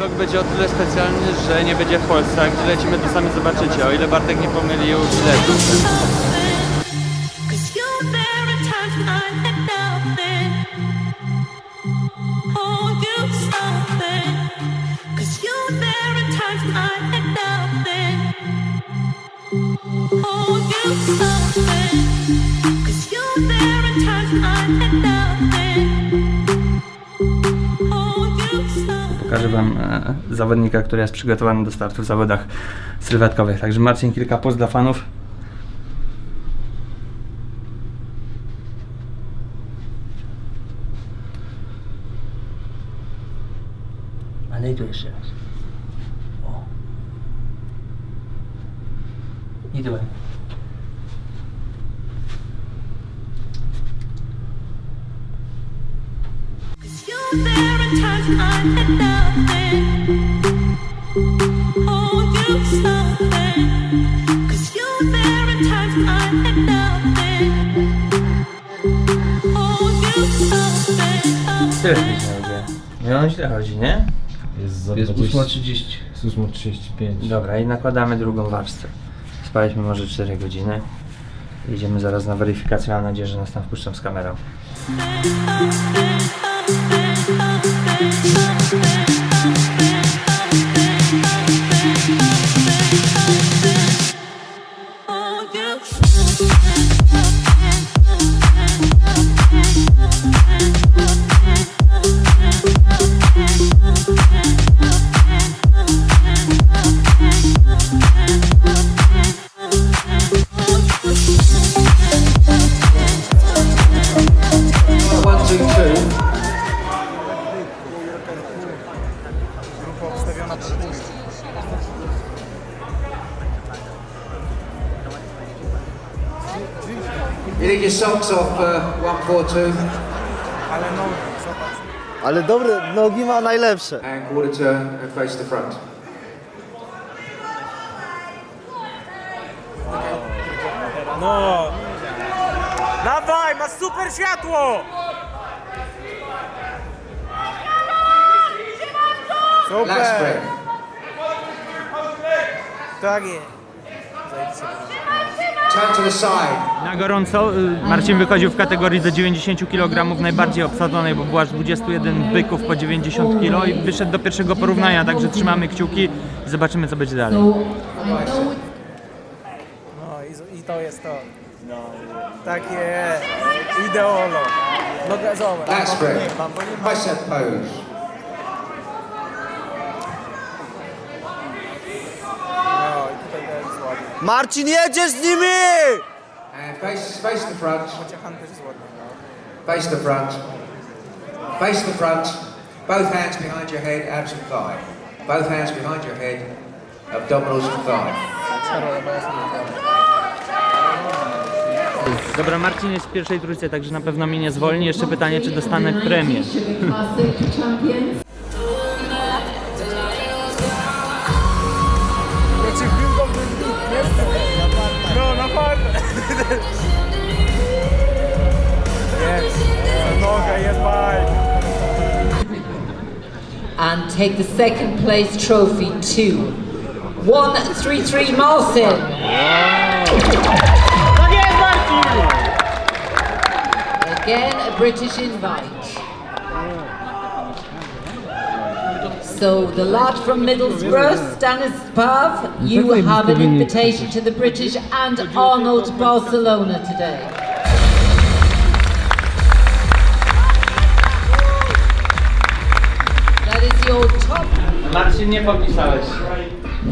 vlog będzie o tyle specjalny, że nie będzie w Polsce, a gdzie lecimy to sami zobaczycie, o ile Bartek nie pomylił nothing. Oh, you something. Pokażę e, zawodnika, który jest przygotowany do startu w zawodach sylwetkowych. Także Marcin, kilka post dla fanów. Ale i tu jeszcze raz. O. I tyłem. Tyle lubię. Nie on źle chodzi, nie? Jest za Jest 20 8.30. Jest 8.35. Dobra, i nakładamy drugą warstwę. Spaliśmy może 4 godziny. Idziemy zaraz na weryfikację, mam nadzieję, że nas tam wpuszczą z kamerą. You need your socks off, uh, one, four, two, Ale dobre, nogi ma najlepsze. and quarter turn and face the front. No! Dawaj, masz super światło! Lat spread. Tak jest. To. Na gorąco y, Marcin wychodził w kategorii do 90 kg, najbardziej obsadzonej, bo było aż 21 byków po 90 kg i wyszedł do pierwszego porównania, także trzymamy kciuki i zobaczymy co będzie dalej. No i, i to jest to. Tak jest. Ideolo. Nie ma. Bicep pose. No i tutaj też jest ładnie. Marcin, jedziesz z nimi! Face, face the front. Face the front. Face the front. Both hands behind your head, abs and thigh. Both hands behind your head, abdominals and thigh. Dobra, Marcin jest w pierwszej trójce, także na pewno mnie nie zwolni. Jeszcze pytanie, czy dostanę premię. Take the second place trophy to 133 Marcin. Again, a British invite. So the lot from Middlesbrough, Stanislav, you have an invitation to the British and Arnold Barcelona today. Marcin, nie popisałeś.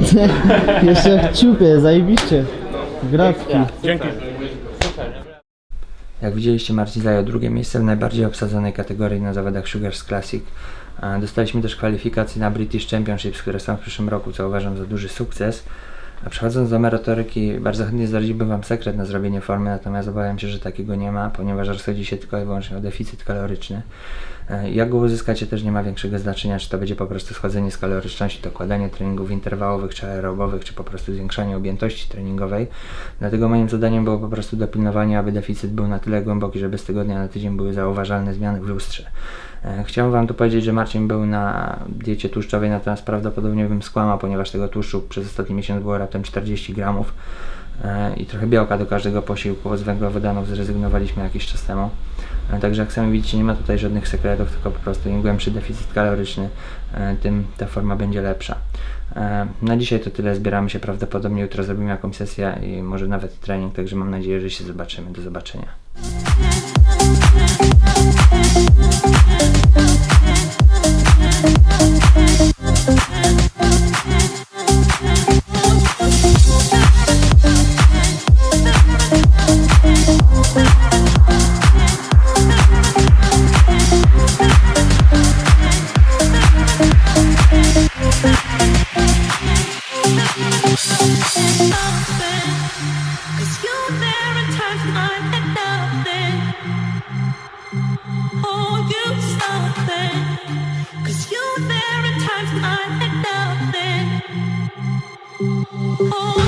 Jeszcze w ciupie, zajebiście. Gratki. Jak widzieliście, Marcin zajął drugie miejsce w najbardziej obsadzonej kategorii na zawodach Sugars Classic. Dostaliśmy też kwalifikacje na British Championships, które są w przyszłym roku, co uważam za duży sukces. A przechodząc do merytoryki, bardzo chętnie zdradziłbym Wam sekret na zrobienie formy, natomiast obawiam się, że takiego nie ma, ponieważ rozchodzi się tylko i wyłącznie o deficyt kaloryczny. E, Jak go uzyskacie też nie ma większego znaczenia, czy to będzie po prostu schodzenie z kaloryczności, dokładanie treningów interwałowych czy aerobowych, czy po prostu zwiększanie objętości treningowej. Dlatego moim zadaniem było po prostu dopilnowanie, aby deficyt był na tyle głęboki, żeby z tygodnia na tydzień były zauważalne zmiany w lustrze. E, Chciałem Wam tu powiedzieć, że Marcin był na diecie tłuszczowej, natomiast prawdopodobnie bym skłamał, ponieważ tego tłuszczu przez ostatni miesiąc było raptem 40 gramów i trochę białka do każdego posiłku. Z węglowodanów zrezygnowaliśmy jakiś czas temu. E, Także jak sami widzicie, nie ma tutaj żadnych sekretów, tylko po prostu im głębszy deficyt kaloryczny, e, tym ta forma będzie lepsza. E, Na dzisiaj to tyle. Zbieramy się prawdopodobnie jutro zrobimy jakąś sesję i może nawet trening, także mam nadzieję, że się zobaczymy. Do zobaczenia.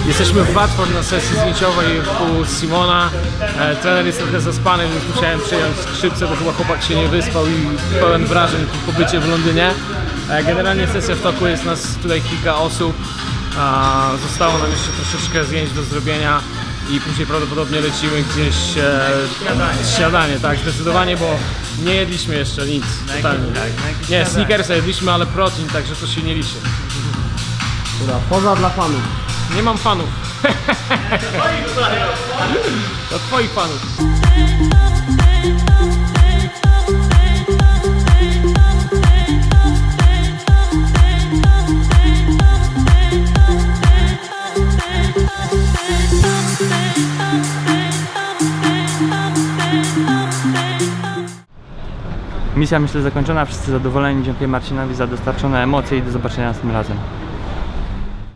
Jesteśmy w Watford na sesji zdjęciowej u Simona. E, trener jest trochę zaspany, więc musiałem przyjąć skrzypce, bo chyba chłopak się nie wyspał i pełen wrażeń po pobycie w Londynie. E, generalnie sesja w toku, jest nas tutaj kilka osób. A, zostało nam jeszcze troszeczkę zdjęć do zrobienia i później prawdopodobnie lecimy gdzieś e, śniadanie, tak, zdecydowanie, bo nie jedliśmy jeszcze nic. Totalnie. Nie, sneakersa jedliśmy, ale protein, także to się nie liczy. Poza dla fanów. Nie mam fanów. To twoich fanów. Misja myślę zakończona, wszyscy zadowoleni. Dziękuję Marcinowi za dostarczone emocje i do zobaczenia następnym razem.